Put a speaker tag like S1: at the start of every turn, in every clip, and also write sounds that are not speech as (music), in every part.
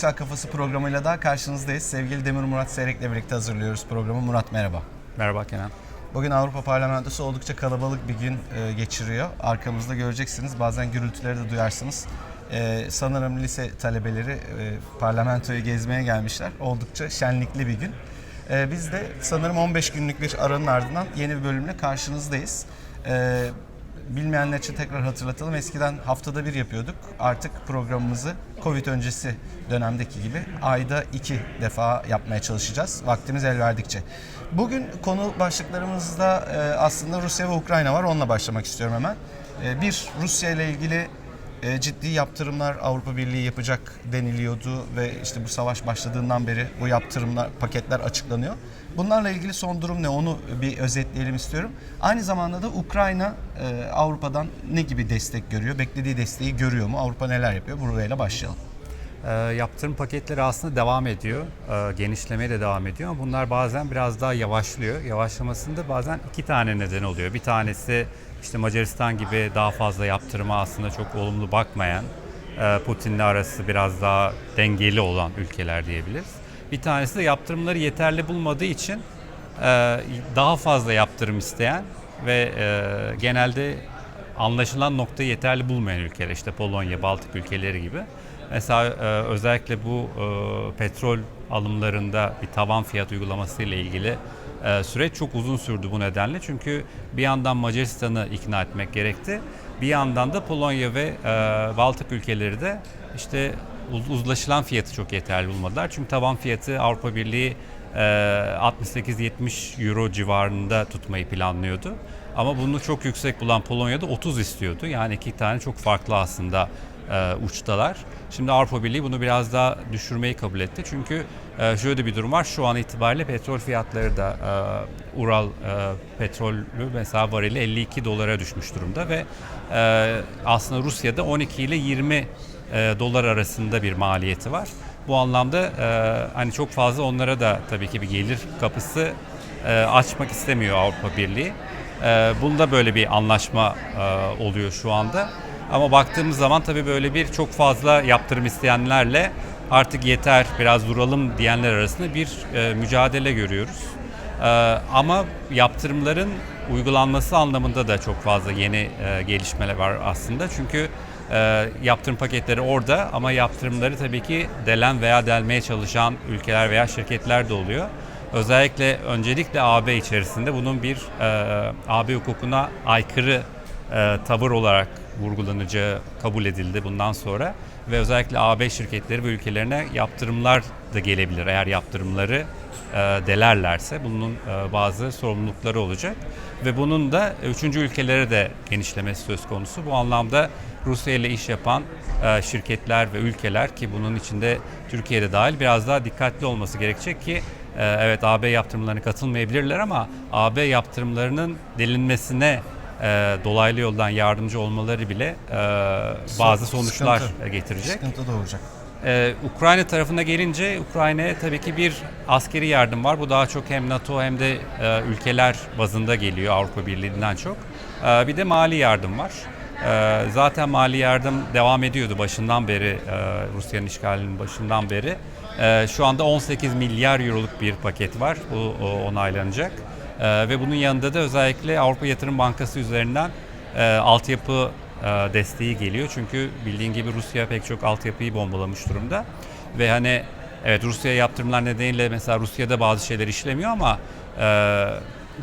S1: Brüksel Kafası programıyla daha karşınızdayız. Sevgili Demir Murat Seyrek'le birlikte hazırlıyoruz programı. Murat merhaba.
S2: Merhaba Kenan.
S1: Bugün Avrupa Parlamentosu oldukça kalabalık bir gün e, geçiriyor. Arkamızda göreceksiniz. Bazen gürültüleri de duyarsınız. E, sanırım lise talebeleri e, parlamentoyu gezmeye gelmişler. Oldukça şenlikli bir gün. E, biz de sanırım 15 günlük bir aranın ardından yeni bir bölümle karşınızdayız. E, bilmeyenler için tekrar hatırlatalım. Eskiden haftada bir yapıyorduk. Artık programımızı Covid öncesi dönemdeki gibi ayda iki defa yapmaya çalışacağız. Vaktimiz el verdikçe. Bugün konu başlıklarımızda e, aslında Rusya ve Ukrayna var. Onunla başlamak istiyorum hemen. E, bir, Rusya ile ilgili e, ciddi yaptırımlar Avrupa Birliği yapacak deniliyordu ve işte bu savaş başladığından beri bu yaptırımlar, paketler açıklanıyor. Bunlarla ilgili son durum ne onu bir özetleyelim istiyorum. Aynı zamanda da Ukrayna e, Avrupa'dan ne gibi destek görüyor? Beklediği desteği görüyor mu? Avrupa neler yapıyor? Burayla başlayalım.
S2: Ee, yaptırım paketleri aslında devam ediyor. Ee, genişlemeye de devam ediyor ama bunlar bazen biraz daha yavaşlıyor. Yavaşlamasında bazen iki tane neden oluyor. Bir tanesi işte Macaristan gibi daha fazla yaptırıma aslında çok olumlu bakmayan, e, Putin'le arası biraz daha dengeli olan ülkeler diyebiliriz. Bir tanesi de yaptırımları yeterli bulmadığı için e, daha fazla yaptırım isteyen ve e, genelde anlaşılan noktayı yeterli bulmayan ülkeler işte Polonya, Baltık ülkeleri gibi. Mesela e, özellikle bu e, petrol alımlarında bir tavan fiyat uygulaması ile ilgili e, süreç çok uzun sürdü bu nedenle. Çünkü bir yandan Macaristan'ı ikna etmek gerekti. Bir yandan da Polonya ve Baltık ülkeleri de işte uz- uzlaşılan fiyatı çok yeterli bulmadılar. Çünkü tavan fiyatı Avrupa Birliği e, 68-70 euro civarında tutmayı planlıyordu. Ama bunu çok yüksek bulan Polonya'da 30 istiyordu. Yani iki tane çok farklı aslında e, uçtalar. Şimdi Avrupa Birliği bunu biraz daha düşürmeyi kabul etti. Çünkü e, şöyle bir durum var. Şu an itibariyle petrol fiyatları da e, Ural e, petrolü mesela varili 52 dolara düşmüş durumda ve e, aslında Rusya'da 12 ile 20 e, dolar arasında bir maliyeti var. Bu anlamda e, hani çok fazla onlara da tabii ki bir gelir kapısı e, açmak istemiyor Avrupa Birliği. E, bunda böyle bir anlaşma e, oluyor şu anda. Ama baktığımız zaman tabii böyle bir çok fazla yaptırım isteyenlerle artık yeter biraz duralım diyenler arasında bir e, mücadele görüyoruz. E, ama yaptırımların uygulanması anlamında da çok fazla yeni e, gelişmeler var aslında. Çünkü e, yaptırım paketleri orada ama yaptırımları tabii ki delen veya delmeye çalışan ülkeler veya şirketler de oluyor. Özellikle öncelikle AB içerisinde bunun bir e, AB hukukuna aykırı e, tavır olarak vurgulanacağı kabul edildi bundan sonra. Ve özellikle AB şirketleri ve ülkelerine yaptırımlar da gelebilir. Eğer yaptırımları e, delerlerse bunun e, bazı sorumlulukları olacak. Ve bunun da üçüncü ülkelere de genişlemesi söz konusu. Bu anlamda Rusya ile iş yapan e, şirketler ve ülkeler ki bunun içinde Türkiye'de dahil biraz daha dikkatli olması gerekecek ki e, evet AB yaptırımlarına katılmayabilirler ama AB yaptırımlarının delinmesine e, dolaylı yoldan yardımcı olmaları bile e, bazı sonuçlar
S1: Sıkıntı.
S2: getirecek.
S1: Sıkıntı doğuracak.
S2: Ee, Ukrayna tarafına gelince Ukrayna'ya tabii ki bir askeri yardım var. Bu daha çok hem NATO hem de e, ülkeler bazında geliyor Avrupa Birliği'nden çok. Ee, bir de mali yardım var. Ee, zaten mali yardım devam ediyordu başından beri e, Rusya'nın işgalinin başından beri. Ee, şu anda 18 milyar euroluk bir paket var. Bu o, onaylanacak. Ee, ve bunun yanında da özellikle Avrupa Yatırım Bankası üzerinden e, altyapı e, desteği geliyor. Çünkü bildiğin gibi Rusya pek çok altyapıyı bombalamış durumda. Ve hani evet Rusya'ya yaptırımlar nedeniyle mesela Rusya'da bazı şeyler işlemiyor ama e,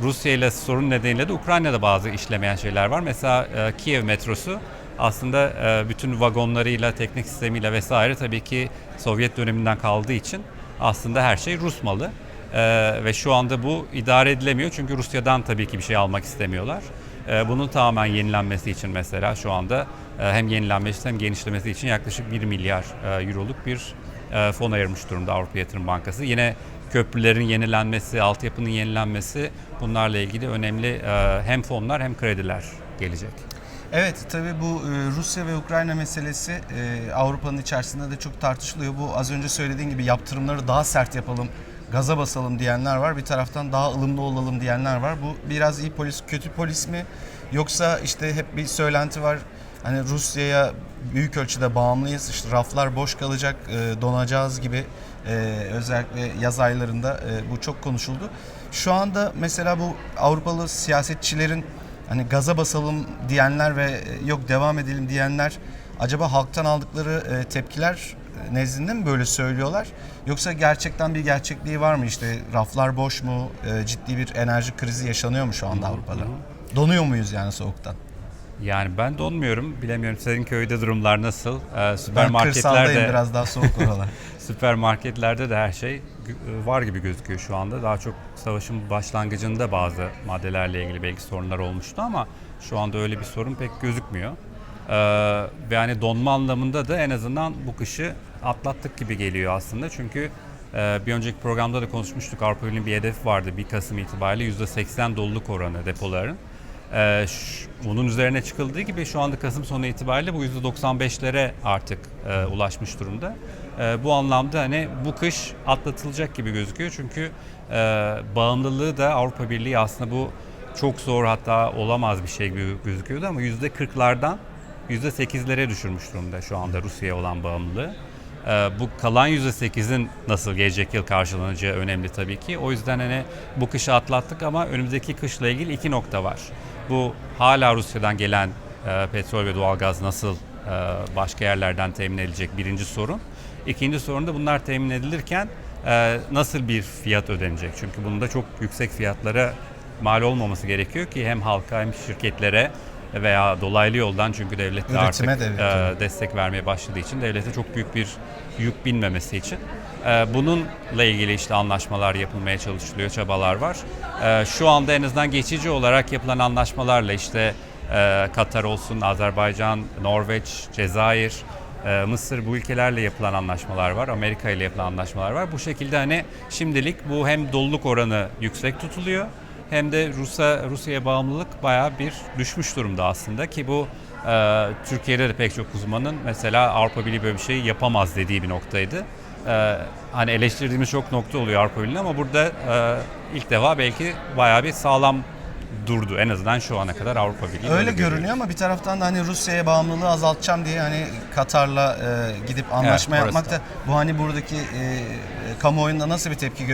S2: Rusya ile sorun nedeniyle de Ukrayna'da bazı işlemeyen şeyler var. Mesela e, Kiev metrosu aslında e, bütün vagonlarıyla, teknik sistemiyle vesaire tabii ki Sovyet döneminden kaldığı için aslında her şey Rus malı. E, ve şu anda bu idare edilemiyor çünkü Rusya'dan tabii ki bir şey almak istemiyorlar. E, bunun tamamen yenilenmesi için mesela şu anda e, hem yenilenmesi hem genişlemesi için yaklaşık 1 milyar e, euroluk bir e, fon ayırmış durumda Avrupa Yatırım Bankası. Yine köprülerin yenilenmesi, altyapının yenilenmesi bunlarla ilgili önemli e, hem fonlar hem krediler gelecek.
S1: Evet tabii bu e, Rusya ve Ukrayna meselesi e, Avrupa'nın içerisinde de çok tartışılıyor. Bu az önce söylediğin gibi yaptırımları daha sert yapalım, gaza basalım diyenler var. Bir taraftan daha ılımlı olalım diyenler var. Bu biraz iyi polis, kötü polis mi? Yoksa işte hep bir söylenti var. hani Rusya'ya büyük ölçüde bağımlıyız. İşte raflar boş kalacak, e, donacağız gibi e, özellikle yaz aylarında e, bu çok konuşuldu. Şu anda mesela bu Avrupalı siyasetçilerin hani gaza basalım diyenler ve yok devam edelim diyenler acaba halktan aldıkları tepkiler nezdinde mi böyle söylüyorlar? Yoksa gerçekten bir gerçekliği var mı? İşte raflar boş mu? E, ciddi bir enerji krizi yaşanıyor mu şu anda Avrupa'da? Donuyor muyuz yani soğuktan?
S2: Yani ben donmuyorum. Bilemiyorum senin köyde durumlar nasıl? Ee, süpermarketlerde
S1: biraz daha soğuk (laughs) oralar.
S2: süpermarketlerde de her şey gü- var gibi gözüküyor şu anda. Daha çok savaşın başlangıcında bazı maddelerle ilgili belki sorunlar olmuştu ama şu anda öyle bir sorun pek gözükmüyor. Ee, ve yani donma anlamında da en azından bu kışı atlattık gibi geliyor aslında. Çünkü e, bir önceki programda da konuşmuştuk. Avrupa Birliği'nin bir hedefi vardı 1 Kasım itibariyle %80 doluluk oranı depoların. Ee, bunun üzerine çıkıldığı gibi şu anda Kasım sonu itibariyle bu %95'lere artık e, ulaşmış durumda. E, bu anlamda hani bu kış atlatılacak gibi gözüküyor çünkü e, bağımlılığı da Avrupa Birliği aslında bu çok zor hatta olamaz bir şey gibi gözüküyordu ama %40'lardan %8'lere düşürmüş durumda şu anda Rusya'ya olan bağımlılığı. Ee, bu kalan %8'in nasıl gelecek yıl karşılanacağı önemli tabii ki. O yüzden hani bu kışı atlattık ama önümüzdeki kışla ilgili iki nokta var. Bu hala Rusya'dan gelen e, petrol ve doğalgaz nasıl e, başka yerlerden temin edilecek birinci sorun. İkinci sorun da bunlar temin edilirken e, nasıl bir fiyat ödenecek? Çünkü bunda çok yüksek fiyatlara mal olmaması gerekiyor ki hem halka hem şirketlere veya dolaylı yoldan çünkü devlet de artık
S1: de,
S2: e, destek vermeye başladığı için devlete çok büyük bir yük binmemesi için. E, bununla ilgili işte anlaşmalar yapılmaya çalışılıyor, çabalar var. E, şu anda en azından geçici olarak yapılan anlaşmalarla işte e, Katar olsun, Azerbaycan, Norveç, Cezayir, e, Mısır bu ülkelerle yapılan anlaşmalar var. Amerika ile yapılan anlaşmalar var. Bu şekilde hani şimdilik bu hem doluluk oranı yüksek tutuluyor hem de Rusya Rusya'ya bağımlılık bayağı bir düşmüş durumda aslında ki bu e, Türkiye'de de pek çok uzmanın mesela Avrupa Birliği böyle bir şey yapamaz dediği bir noktaydı. E, hani eleştirdiğimiz çok nokta oluyor Avrupa Birliği'nin ama burada e, ilk defa belki bayağı bir sağlam durdu en azından şu ana kadar Avrupa Birliği.
S1: Öyle
S2: görüyor.
S1: görünüyor ama bir taraftan da hani Rusya'ya bağımlılığı azaltacağım diye hani Katar'la e, gidip anlaşma
S2: Evet,
S1: yapmak da bu hani buradaki e, kamuoyunda nasıl bir tepki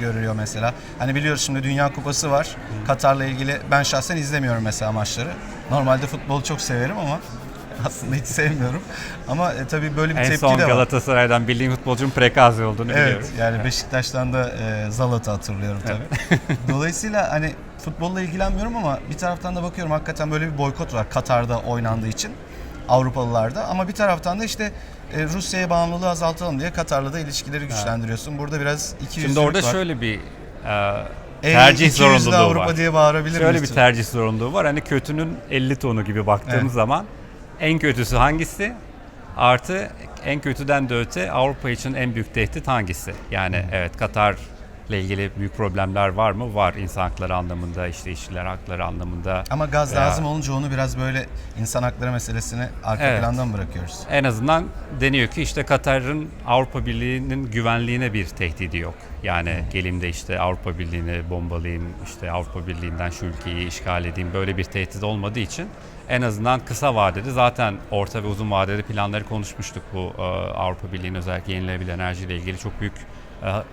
S1: görülüyor mesela? Hani biliyoruz şimdi Dünya Kupası var. Katar'la ilgili ben şahsen izlemiyorum mesela maçları. Normalde futbolu çok severim ama (laughs) aslında hiç sevmiyorum. Ama e, tabii böyle bir
S2: En
S1: tepki
S2: son
S1: de var.
S2: Galatasaray'dan bildiğim futbolcunun Prekazi olduğunu
S1: Evet
S2: biliyorum.
S1: yani Beşiktaş'tan da e, Zalat'ı hatırlıyorum tabii. (laughs) Dolayısıyla hani futbolla ilgilenmiyorum ama bir taraftan da bakıyorum hakikaten böyle bir boykot var Katar'da oynandığı için Avrupalılarda ama bir taraftan da işte e, Rusya'ya bağımlılığı azaltalım diye Katar'la da ilişkileri güçlendiriyorsun. Burada biraz iki
S2: Şimdi orada
S1: var.
S2: şöyle bir e,
S1: Ey,
S2: tercih zorunluluğu
S1: Avrupa
S2: var.
S1: diye bağırabilir
S2: Şöyle
S1: miyiz?
S2: bir tercih zorunluluğu var. Hani kötünün 50 tonu gibi baktığımız
S1: Evet.
S2: zaman en kötüsü hangisi? Artı en kötüden de öte Avrupa için en büyük tehdit hangisi? Yani evet Katar ile ilgili büyük problemler var mı? Var insan hakları anlamında, işte işçiler hakları anlamında.
S1: Ama gaz
S2: veya-
S1: lazım olunca onu biraz böyle insan hakları meselesini arka
S2: Evet.
S1: planda mı bırakıyoruz?
S2: En azından deniyor ki işte Katar'ın Avrupa Birliği'nin güvenliğine bir tehdidi yok. Yani gelimde işte Avrupa Birliği'ni bombalayayım, işte Avrupa Birliği'nden şu ülkeyi işgal edeyim böyle bir tehdit olmadığı için en azından kısa vadede zaten orta ve uzun vadede planları konuşmuştuk bu e, Avrupa Birliği'nin özellikle yenilenebilir enerjiyle ilgili çok büyük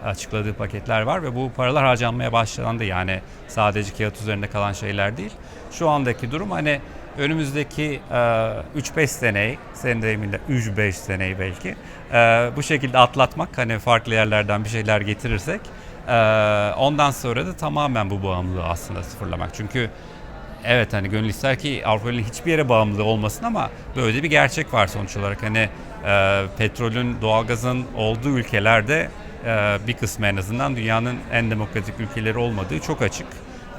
S2: açıkladığı paketler var ve bu paralar harcanmaya başlandı. Yani sadece kağıt üzerinde kalan şeyler değil. Şu andaki durum hani önümüzdeki e, 3-5 seneyi, senin deyiminle 3-5 seneyi belki e, bu şekilde atlatmak hani farklı yerlerden bir şeyler getirirsek e, ondan sonra da tamamen bu bağımlılığı aslında sıfırlamak. Çünkü evet hani gönül ister ki Avrupa Birliği hiçbir yere bağımlı olmasın ama böyle bir gerçek var sonuç olarak. Hani e, petrolün, doğalgazın olduğu ülkelerde e, bir kısmı en azından dünyanın en demokratik ülkeleri olmadığı çok açık.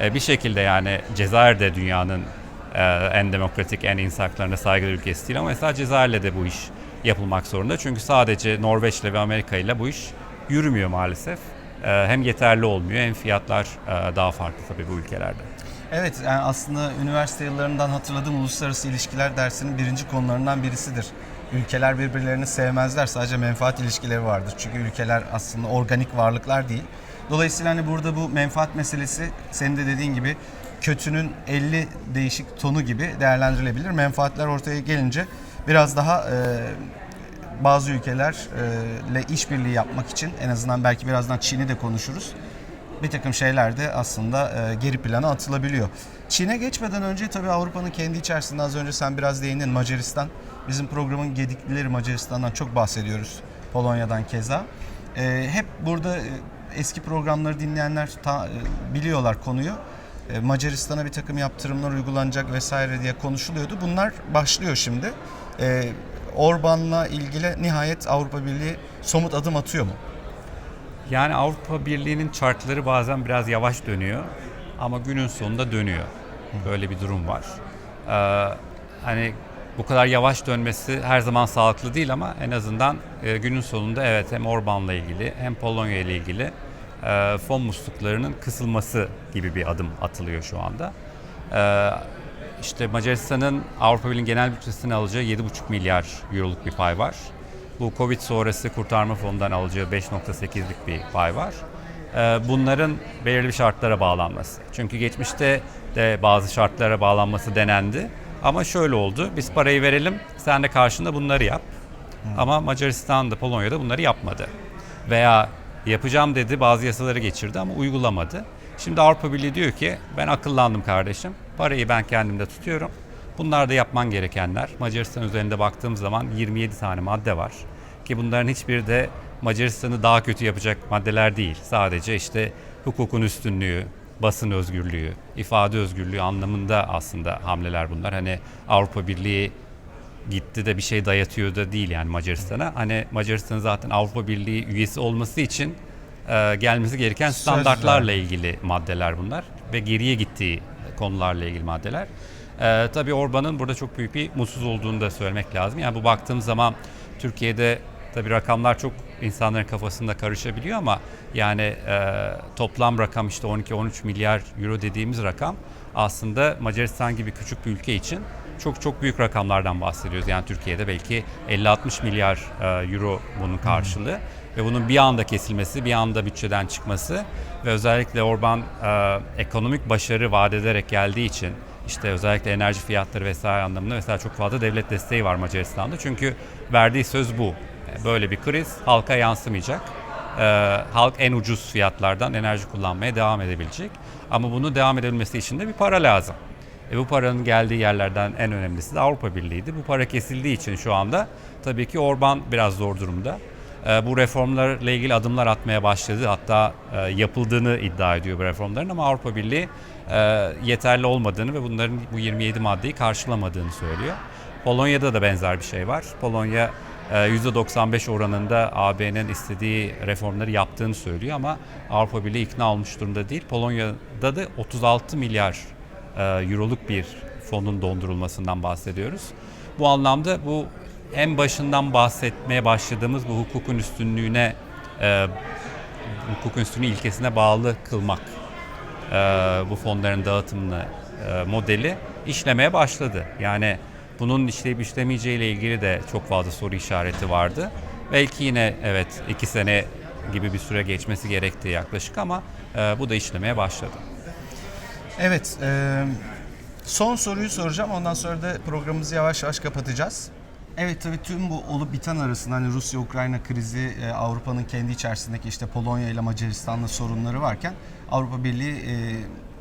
S2: E, bir şekilde yani Cezayir de dünyanın e, en demokratik, en insan haklarına saygılı ülkesi değil ama mesela Cezayir'le de bu iş yapılmak zorunda. Çünkü sadece Norveç'le ve Amerika ile bu iş yürümüyor maalesef. E, hem yeterli olmuyor hem fiyatlar e, daha farklı tabii bu ülkelerde.
S1: Evet yani aslında üniversite yıllarından hatırladığım uluslararası ilişkiler dersinin birinci konularından birisidir. Ülkeler birbirlerini sevmezler sadece menfaat ilişkileri vardır. Çünkü ülkeler aslında organik varlıklar değil. Dolayısıyla hani burada bu menfaat meselesi senin de dediğin gibi kötünün 50 değişik tonu gibi değerlendirilebilir. Menfaatler ortaya gelince biraz daha e, bazı ülkelerle işbirliği yapmak için en azından belki birazdan Çin'i de konuşuruz. Bir takım şeyler de aslında e, geri plana atılabiliyor. Çin'e geçmeden önce tabii Avrupa'nın kendi içerisinde az önce sen biraz değindin Macaristan. Bizim programın gediklileri Macaristan'dan çok bahsediyoruz. Polonya'dan keza. E, hep burada e, eski programları dinleyenler ta- e, biliyorlar konuyu. E, Macaristan'a bir takım yaptırımlar uygulanacak vesaire diye konuşuluyordu. Bunlar başlıyor şimdi. E, Orban'la ilgili nihayet Avrupa Birliği somut adım atıyor mu?
S2: Yani Avrupa Birliği'nin çarkları bazen biraz yavaş dönüyor ama günün sonunda dönüyor. Böyle bir durum var. Ee, hani bu kadar yavaş dönmesi her zaman sağlıklı değil ama en azından e, günün sonunda evet hem Orban'la ilgili hem Polonya ile ilgili e, fon musluklarının kısılması gibi bir adım atılıyor şu anda. Ee, işte Macaristan'ın Avrupa Birliği'nin genel bütçesini alacağı 7,5 milyar euroluk bir pay var. Bu Covid sonrası kurtarma fonundan alacağı 5.8'lik bir pay var. Ee, Bunların belirli şartlara bağlanması. Çünkü geçmişte de bazı şartlara bağlanması denendi. Ama şöyle oldu. Biz parayı verelim, sen de karşında bunları yap. Ama Macaristan da Polonya'da bunları yapmadı. Veya yapacağım dedi, bazı yasaları geçirdi ama uygulamadı. Şimdi Avrupa Birliği diyor ki ben akıllandım kardeşim. Parayı ben kendimde tutuyorum. Bunlar da yapman gerekenler. Macaristan üzerinde baktığım zaman 27 tane madde var. Ki bunların hiçbiri de Macaristan'ı daha kötü yapacak maddeler değil. Sadece işte hukukun üstünlüğü, basın özgürlüğü, ifade özgürlüğü anlamında aslında hamleler bunlar. Hani Avrupa Birliği gitti de bir şey dayatıyor da değil yani Macaristan'a. Hani Macaristan'ın zaten Avrupa Birliği üyesi olması için e, gelmesi gereken standartlarla ilgili maddeler bunlar ve geriye gittiği konularla ilgili maddeler. E, tabii Orban'ın burada çok büyük bir mutsuz olduğunu da söylemek lazım. Yani bu baktığım zaman Türkiye'de tabii rakamlar çok insanların kafasında karışabiliyor ama yani e, toplam rakam işte 12-13 milyar euro dediğimiz rakam aslında Macaristan gibi küçük bir ülke için çok çok büyük rakamlardan bahsediyoruz. Yani Türkiye'de belki 50-60 milyar e, euro bunun karşılığı ve bunun bir anda kesilmesi, bir anda bütçeden çıkması ve özellikle Orban e, ekonomik başarı vaat ederek geldiği için işte özellikle enerji fiyatları vesaire anlamında mesela çok fazla devlet desteği var Macaristan'da. Çünkü verdiği söz bu. Böyle bir kriz halka yansımayacak. Ee, halk en ucuz fiyatlardan enerji kullanmaya devam edebilecek. Ama bunu devam edebilmesi için de bir para lazım. E bu paranın geldiği yerlerden en önemlisi de Avrupa Birliği'ydi. Bu para kesildiği için şu anda tabii ki Orban biraz zor durumda. E, bu reformlarla ilgili adımlar atmaya başladı. Hatta e, yapıldığını iddia ediyor bu reformların ama Avrupa Birliği e, yeterli olmadığını ve bunların bu 27 maddeyi karşılamadığını söylüyor. Polonya'da da benzer bir şey var. Polonya e, %95 oranında AB'nin istediği reformları yaptığını söylüyor ama Avrupa Birliği ikna olmuş durumda değil. Polonya'da da 36 milyar e, euroluk bir fonun dondurulmasından bahsediyoruz. Bu anlamda bu en başından bahsetmeye başladığımız bu hukukun üstünlüğüne, e, hukukun üstünlüğü ilkesine bağlı kılmak e, bu fonların dağıtımını modeli işlemeye başladı. Yani bunun işleyip işlemeyeceği ile ilgili de çok fazla soru işareti vardı. Belki yine evet iki sene gibi bir süre geçmesi gerektiği yaklaşık ama e, bu da işlemeye başladı.
S1: Evet, e, son soruyu soracağım. Ondan sonra da programımızı yavaş yavaş kapatacağız. Evet tabii tüm bu olup biten arasında hani Rusya-Ukrayna krizi, e, Avrupa'nın kendi içerisindeki işte Polonya ile Macaristan'la sorunları varken Avrupa Birliği e,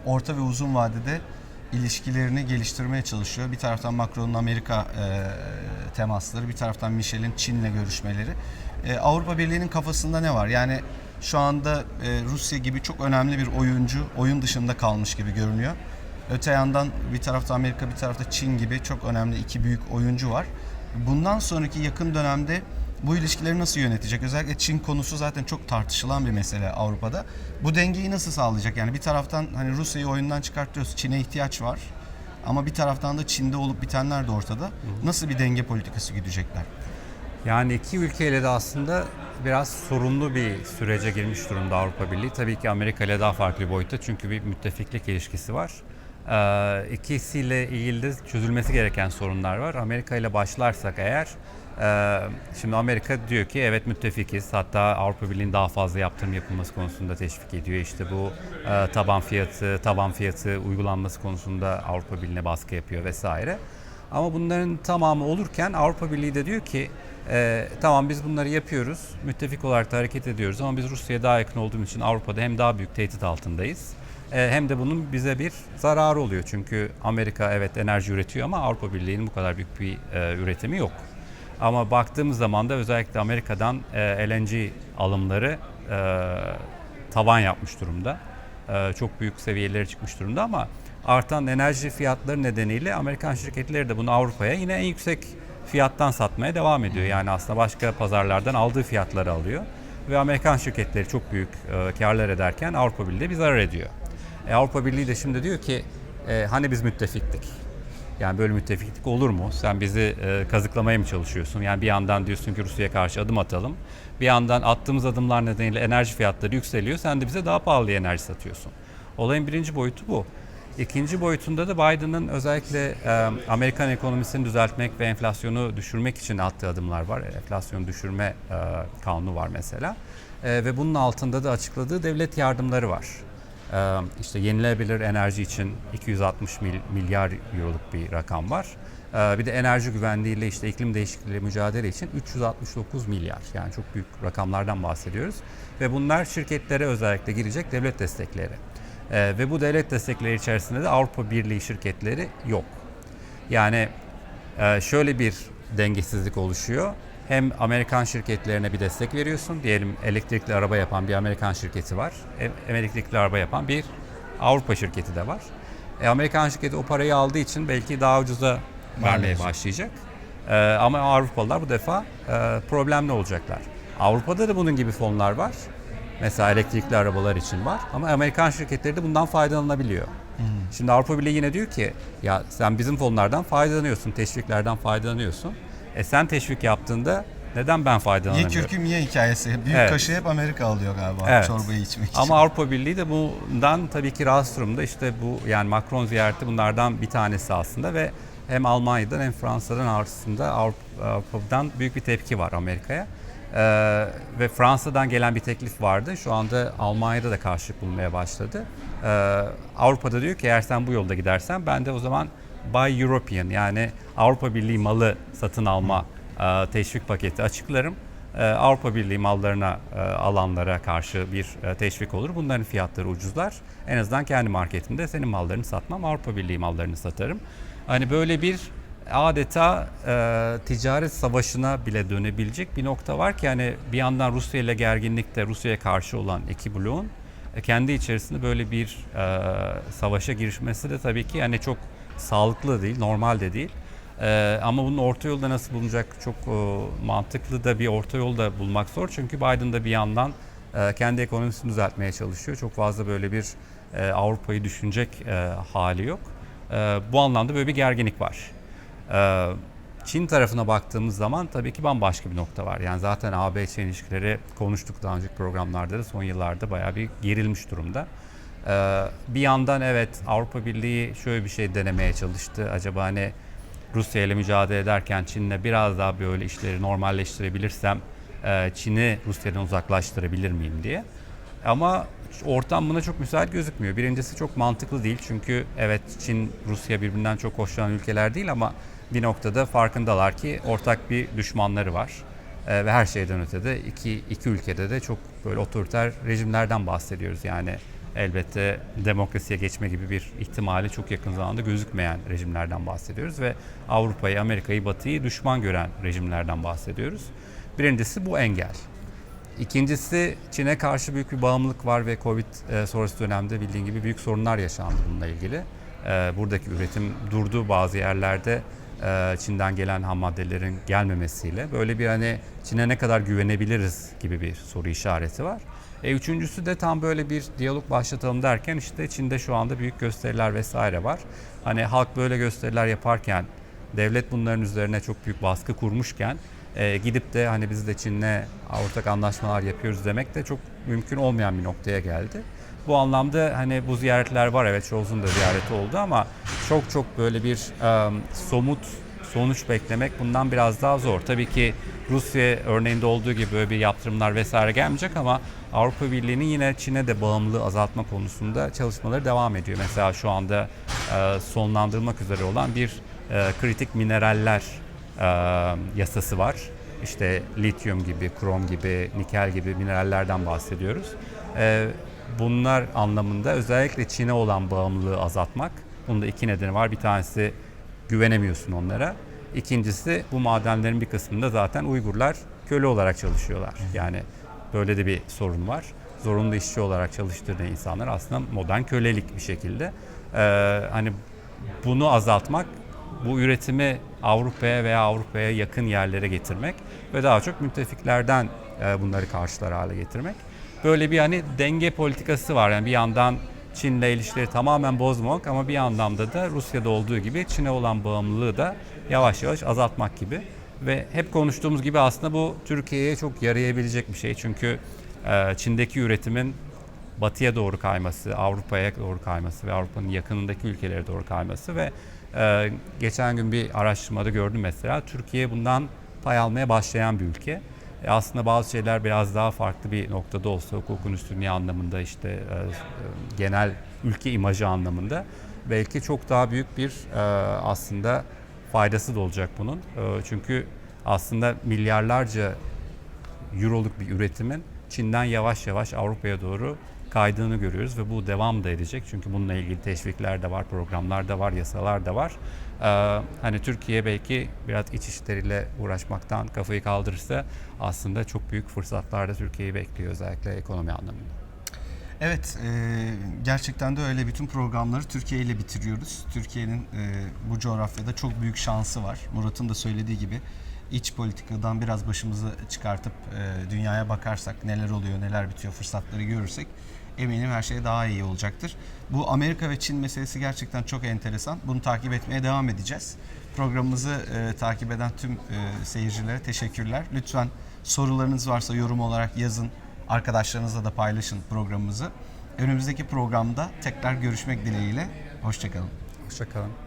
S1: orta ve uzun vadede ilişkilerini geliştirmeye çalışıyor. Bir taraftan Macron'un Amerika e, temasları, bir taraftan Michel'in Çin'le görüşmeleri. E, Avrupa Birliği'nin kafasında ne var? Yani şu anda e, Rusya gibi çok önemli bir oyuncu oyun dışında kalmış gibi görünüyor. Öte yandan bir tarafta Amerika, bir tarafta Çin gibi çok önemli iki büyük oyuncu var. Bundan sonraki yakın dönemde bu ilişkileri nasıl yönetecek? Özellikle Çin konusu zaten çok tartışılan bir mesele Avrupa'da. Bu dengeyi nasıl sağlayacak? Yani bir taraftan hani Rusya'yı oyundan çıkartıyoruz. Çin'e ihtiyaç var. Ama bir taraftan da Çin'de olup bitenler de ortada. Nasıl bir denge politikası güdecekler?
S2: Yani iki ülkeyle de aslında biraz sorunlu bir sürece girmiş durumda Avrupa Birliği. Tabii ki Amerika ile daha farklı bir boyutta çünkü bir müttefiklik ilişkisi var. Ee, ikisiyle ilgili de çözülmesi gereken sorunlar var. Amerika ile başlarsak eğer Ee, şimdi Amerika diyor ki evet müttefikiz. Hatta Avrupa Birliği'nin daha fazla yaptırım yapılması konusunda teşvik ediyor. İşte bu e, taban fiyatı, taban fiyatı uygulanması konusunda Avrupa Birliği'ne baskı yapıyor vesaire. Ama bunların tamamı olurken Avrupa Birliği de diyor ki e, tamam biz bunları yapıyoruz, müttefik olarak da hareket ediyoruz ama biz Rusya'ya daha yakın olduğumuz için Avrupa'da hem daha büyük tehdit altındayız e, hem de bunun bize bir zararı oluyor. Çünkü Amerika evet enerji üretiyor ama Avrupa Birliği'nin bu kadar büyük bir e, üretimi yok. Ama baktığımız zaman da özellikle Amerika'dan e, LNG alımları e, tavan yapmış durumda. E, çok büyük seviyelere çıkmış durumda ama artan enerji fiyatları nedeniyle Amerikan şirketleri de bunu Avrupa'ya yine en yüksek fiyattan satmaya devam ediyor. Yani aslında başka pazarlardan aldığı fiyatları alıyor. Ve Amerikan şirketleri çok büyük e, karlar ederken Avrupa Birliği de bir zarar ediyor. E, Avrupa Birliği de şimdi diyor ki e, hani biz müttefiktik. Yani böyle müttefiklik olur mu? Sen bizi e, kazıklamaya mı çalışıyorsun? Yani bir yandan diyorsun ki Rusya'ya karşı adım atalım. Bir yandan attığımız adımlar nedeniyle enerji fiyatları yükseliyor. Sen de bize daha pahalı enerji satıyorsun. Olayın birinci boyutu bu. İkinci boyutunda da Biden'ın özellikle e, Amerikan ekonomisini düzeltmek ve enflasyonu düşürmek için attığı adımlar var. Enflasyonu düşürme e, kanunu var mesela. E, ve bunun altında da açıkladığı devlet yardımları var. Ee, işte yenilenebilir enerji için 260 mil, milyar euroluk bir rakam var. Ee, bir de enerji güvenliğiyle işte iklim değişikliğiyle mücadele için 369 milyar. Yani çok büyük rakamlardan bahsediyoruz. Ve bunlar şirketlere özellikle girecek devlet destekleri. Ee, ve bu devlet destekleri içerisinde de Avrupa Birliği şirketleri yok. Yani e, şöyle bir dengesizlik oluşuyor. Hem Amerikan şirketlerine bir destek veriyorsun. Diyelim elektrikli araba yapan bir Amerikan şirketi var. Hem elektrikli araba yapan bir Avrupa şirketi de var. E, Amerikan şirketi o parayı aldığı için belki daha ucuza vermeye başlayacak. E, ama Avrupalılar bu defa e, problemli olacaklar. Avrupa'da da bunun gibi fonlar var. Mesela elektrikli arabalar için var. Ama Amerikan şirketleri de bundan faydalanabiliyor. Şimdi Avrupa Birliği yine diyor ki ya sen bizim fonlardan faydalanıyorsun, teşviklerden faydalanıyorsun. E sen teşvik yaptığında neden ben
S1: Ye
S2: faydalanamıyorum?
S1: kürküm ye hikayesi. Büyük
S2: Evet.
S1: kaşığı hep Amerika alıyor galiba
S2: Evet.
S1: çorbayı içmek için.
S2: Ama Avrupa Birliği de bundan tabii ki rahatsız durumda. İşte bu yani Macron ziyareti bunlardan bir tanesi aslında ve hem Almanya'dan hem Fransa'dan aslında Avrupa- Avrupa'dan büyük bir tepki var Amerika'ya. Ee, ve Fransa'dan gelen bir teklif vardı. Şu anda Almanya'da da karşılık bulmaya başladı. Ee, Avrupa'da diyor ki eğer sen bu yolda gidersen ben de o zaman Buy European yani Avrupa Birliği malı satın alma e, teşvik paketi açıklarım. Ee, Avrupa Birliği mallarına e, alanlara karşı bir e, teşvik olur. Bunların fiyatları ucuzlar. En azından kendi marketimde senin mallarını satmam, Avrupa Birliği mallarını satarım. Hani böyle bir adeta e, ticaret savaşına bile dönebilecek bir nokta var ki hani bir yandan Rusya ile gerginlikte Rusya'ya karşı olan iki bloğun e, kendi içerisinde böyle bir e, savaşa girişmesi de tabii ki yani çok sağlıklı değil, normal de değil. Ee, ama bunun orta yolda nasıl bulunacak çok e, mantıklı da bir orta yolda bulmak zor. Çünkü Biden da bir yandan e, kendi ekonomisini düzeltmeye çalışıyor. Çok fazla böyle bir e, Avrupa'yı düşünecek e, hali yok. E, bu anlamda böyle bir gerginlik var. E, Çin tarafına baktığımız zaman tabii ki bambaşka bir nokta var. Yani zaten AB-Çin ilişkileri konuştuk daha önceki programlarda da son yıllarda bayağı bir gerilmiş durumda. Ee, bir yandan evet Avrupa Birliği şöyle bir şey denemeye çalıştı. Acaba hani Rusya ile mücadele ederken Çin'le biraz daha böyle işleri normalleştirebilirsem e, Çin'i Rusya'dan uzaklaştırabilir miyim diye. Ama ortam buna çok müsait gözükmüyor. Birincisi çok mantıklı değil çünkü evet Çin, Rusya birbirinden çok hoşlanan ülkeler değil ama bir noktada farkındalar ki ortak bir düşmanları var. Ee, ve her şeyden ötede iki, iki ülkede de çok böyle otoriter rejimlerden bahsediyoruz. Yani elbette demokrasiye geçme gibi bir ihtimali çok yakın zamanda gözükmeyen rejimlerden bahsediyoruz ve Avrupa'yı, Amerika'yı, Batı'yı düşman gören rejimlerden bahsediyoruz. Birincisi bu engel. İkincisi Çin'e karşı büyük bir bağımlılık var ve Covid e, sonrası dönemde bildiğin gibi büyük sorunlar yaşandı bununla ilgili. E, buradaki üretim durdu bazı yerlerde e, Çin'den gelen ham maddelerin gelmemesiyle. Böyle bir hani Çin'e ne kadar güvenebiliriz gibi bir soru işareti var. E, üçüncüsü de tam böyle bir diyalog başlatalım derken işte Çin'de şu anda büyük gösteriler vesaire var. Hani halk böyle gösteriler yaparken devlet bunların üzerine çok büyük baskı kurmuşken e, gidip de hani biz de Çin'le ortak anlaşmalar yapıyoruz demek de çok mümkün olmayan bir noktaya geldi. Bu anlamda hani bu ziyaretler var evet Scholz'un da ziyareti oldu ama çok çok böyle bir e, somut sonuç beklemek bundan biraz daha zor. Tabii ki Rusya örneğinde olduğu gibi böyle bir yaptırımlar vesaire gelmeyecek ama Avrupa Birliği'nin yine Çin'e de bağımlılığı azaltma konusunda çalışmaları devam ediyor. Mesela şu anda e, sonlandırılmak üzere olan bir e, kritik mineraller e, yasası var. İşte lityum gibi, krom gibi, nikel gibi minerallerden bahsediyoruz. E, bunlar anlamında özellikle Çin'e olan bağımlılığı azaltmak. Bunun da iki nedeni var. Bir tanesi güvenemiyorsun onlara. İkincisi bu madenlerin bir kısmında zaten Uygurlar köle olarak çalışıyorlar. Yani böyle de bir sorun var. Zorunlu işçi olarak çalıştırdığı insanlar aslında modern kölelik bir şekilde. Ee, hani bunu azaltmak, bu üretimi Avrupa'ya veya Avrupa'ya yakın yerlere getirmek ve daha çok müttefiklerden e, bunları karşılar hale getirmek. Böyle bir hani denge politikası var. Yani bir yandan Çin'le ilişkileri tamamen bozmak ama bir yandan da da Rusya'da olduğu gibi Çin'e olan bağımlılığı da yavaş yavaş azaltmak gibi. Ve hep konuştuğumuz gibi aslında bu Türkiye'ye çok yarayabilecek bir şey. Çünkü e, Çin'deki üretimin batıya doğru kayması, Avrupa'ya doğru kayması ve Avrupa'nın yakınındaki ülkelere doğru kayması ve e, geçen gün bir araştırmada gördüm mesela Türkiye bundan pay almaya başlayan bir ülke. E, aslında bazı şeyler biraz daha farklı bir noktada olsa hukukun üstünlüğü anlamında işte e, e, genel ülke imajı anlamında belki çok daha büyük bir e, aslında faydası da olacak bunun. E, çünkü aslında milyarlarca euroluk bir üretimin Çin'den yavaş yavaş Avrupa'ya doğru kaydığını görüyoruz ve bu devam da edecek. Çünkü bununla ilgili teşvikler de var, programlar da var, yasalar da var. Ee, hani Türkiye belki biraz iç işleriyle uğraşmaktan kafayı kaldırırsa aslında çok büyük fırsatlar da Türkiye'yi bekliyor özellikle ekonomi anlamında.
S1: Evet, e, gerçekten de öyle bütün programları Türkiye ile bitiriyoruz. Türkiye'nin e, bu coğrafyada çok büyük şansı var. Murat'ın da söylediği gibi iç politikadan biraz başımızı çıkartıp e, dünyaya bakarsak neler oluyor, neler bitiyor, fırsatları görürsek eminim her şey daha iyi olacaktır. Bu Amerika ve Çin meselesi gerçekten çok enteresan. Bunu takip etmeye devam edeceğiz. Programımızı e, takip eden tüm e, seyircilere teşekkürler. Lütfen sorularınız varsa yorum olarak yazın. Arkadaşlarınızla da paylaşın programımızı. Önümüzdeki programda tekrar görüşmek dileğiyle. Hoşçakalın.
S2: Hoşçakalın.